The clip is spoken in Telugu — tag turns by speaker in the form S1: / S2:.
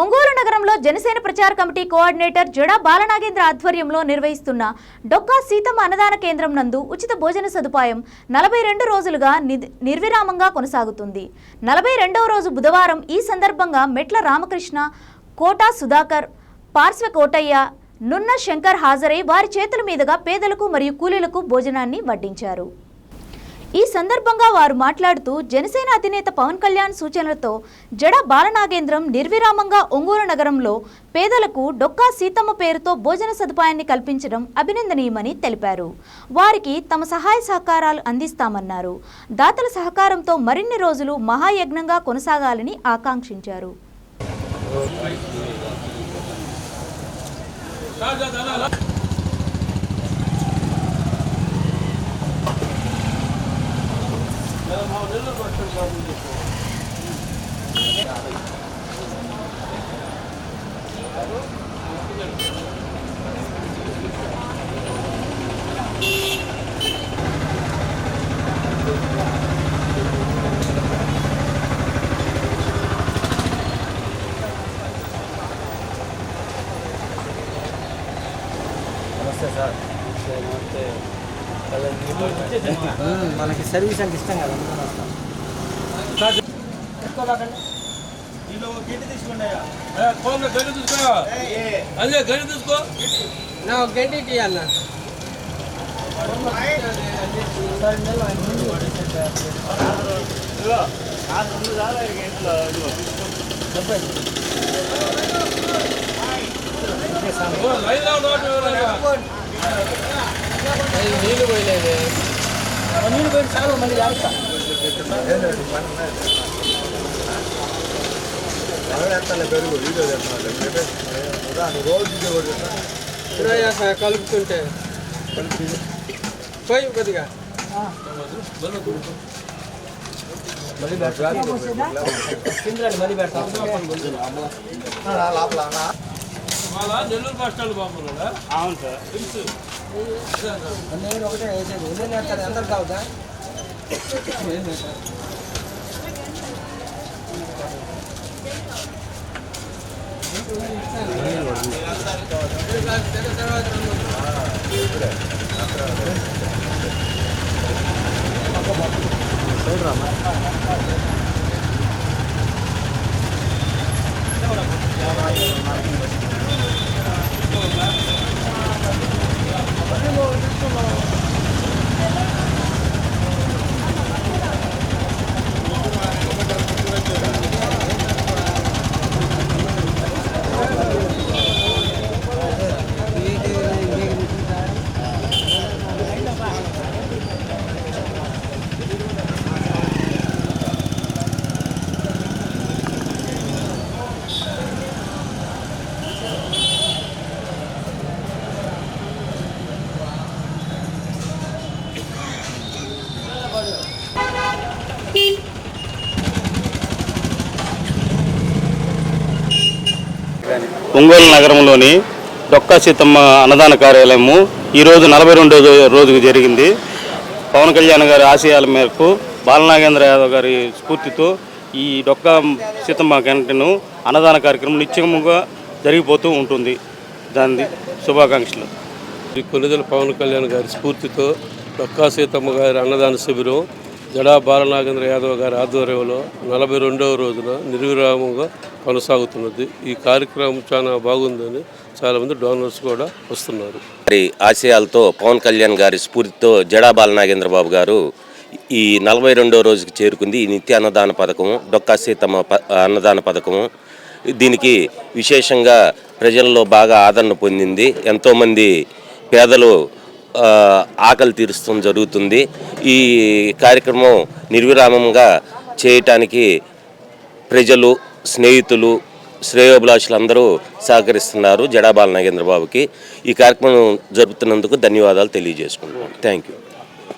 S1: ఒంగోలు నగరంలో జనసేన ప్రచార కమిటీ కోఆర్డినేటర్ జడా బాలనాగేంద్ర ఆధ్వర్యంలో నిర్వహిస్తున్న డొక్కా సీతమ్మ అన్నదాన కేంద్రం నందు ఉచిత భోజన సదుపాయం నలభై రెండు రోజులుగా నిద్- నిర్విరామంగా కొనసాగుతుంది. నలభై రెండవ రోజు బుధవారం ఈ సందర్భంగా మెట్ల రామకృష్ణ కోటా సుధాకర్ పార్శ్వ కోటయ్య నున్న శంకర్ హాజరై వారి చేతుల మీదుగా పేదలకు మరియు కూలీలకు భోజనాన్ని వడ్డించారు. ఈ సందర్భంగా వారు మాట్లాడుతూ జనసేన అధినేత పవన్ కళ్యాణ్ సూచనలతో జడ బాలనాగేంద్రం నిర్విరామంగా ఒంగోలు నగరంలో పేదలకు డొక్కా సీతమ్మ పేరుతో భోజన సదుపాయాన్ని కల్పించడం అభినందనీయమని తెలిపారు. వారికి తమ సహాయ సహకారాలు అందిస్తామన్నారు. దాతల సహకారంతో మరిన్ని రోజులు మహాయజ్ఞంగా కొనసాగాలని ఆకాంక్షించారు.
S2: నమస్తే సార్ నమస్తే మనకి సర్వీస్ అంటే ఇష్టం కదా అందుకని వస్తాం
S3: ఫోన్ గడి తీసుకో అదే గడి తీసుకో
S2: నా ఒక గంట ఇవ్వాలన్నా
S3: లైన్ లో నోటు
S2: నీళ్ళు పోయలేదు నీళ్ళు పోయి చాలు మళ్ళీ చేస్తా కలుపుతుంటే పోయి కొద్దిగా మళ్ళీ పెడతాం
S3: వాళ్ళ నెల్లూరు బస్ స్టాండ్ బాగున్నాడా
S4: అవును సార్
S3: తెలుసు
S2: నేను ఒకటే వేసేది ఎన్ని వేస్తారు ఎంత కావుదా
S4: ఒంగోలు నగరంలోని డొక్కా సీతమ్మ అన్నదాన కార్యాలయము ఈరోజు నలభై రెండో రోజుకు జరిగింది. పవన్ కళ్యాణ్ గారి ఆశయాల మేరకు బాలనాగేంద్ర యాదవ్ గారి స్ఫూర్తితో ఈ డొక్కా సీతమ్మ క్యాంటీన్ అన్నదాన కార్యక్రమం నిత్యముగా జరిగిపోతూ ఉంటుంది. దాని శుభాకాంక్షలు.
S3: ఈ కొనిదెల పవన్ కళ్యాణ్ గారి స్ఫూర్తితో డొక్కా సీతమ్మ గారి అన్నదాన శిబిరం జడా బాలనాగేంద్ర యాదవ్ గారి ఆధ్వర్యంలో నలభై రెండవ రోజున నిర్విరామంగా కొనసాగుతున్నది. ఈ కార్యక్రమం చాలా బాగుందని చాలామంది డోనర్స్ కూడా వస్తున్నారు.
S5: మరి ఆశయాలతో పవన్ కళ్యాణ్ గారి స్ఫూర్తితో జడా బాలనాగేంద్ర బాబు గారు ఈ నలభై రెండవ రోజుకి చేరుకుంది. ఈ నిత్య అన్నదాన పథకము డొక్కా సీతమ్మ ప- అన్నదాన పథకము. దీనికి విశేషంగా ప్రజల్లో బాగా ఆదరణ పొందింది. ఎంతోమంది పేదలు ఆకలి తీరుస్తాం జరుగుతుంది. ఈ కార్యక్రమం నిర్విరామంగా చేయటానికి ప్రజలు స్నేహితులు శ్రేయోభిలాషులు అందరూ సహకరిస్తున్నారు జడాబాల నాగేంద్రబాబుకి. ఈ కార్యక్రమం జరుపుతున్నందుకు ధన్యవాదాలు తెలియజేసుకుంటున్నాను. Thank you